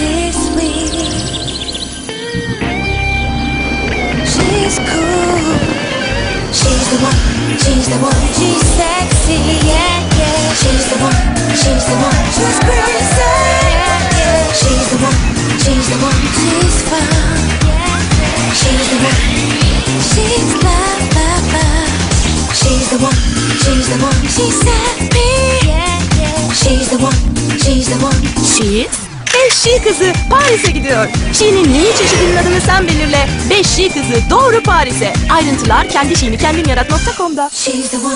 She's sweet. She's cool. She's the one. She's the one. She's sexy. Yeah, yeah. She's the one. She's the one. She's crazy. Yeah, yeah. She's the one. She's the one. She's fun. Yeah, She's the one. She's love, love, love. She's the one. She's the one. She's happy. Yeah, yeah. She's the one. She's the one. Şi ve Şi kızı Paris'e gidiyor. Şi'nin neyi çeşidinin adını sen belirle. Ve Şi kızı doğru Paris'e. Ayrıntılar kendi şiini kendin yarat.com'da. She's the one.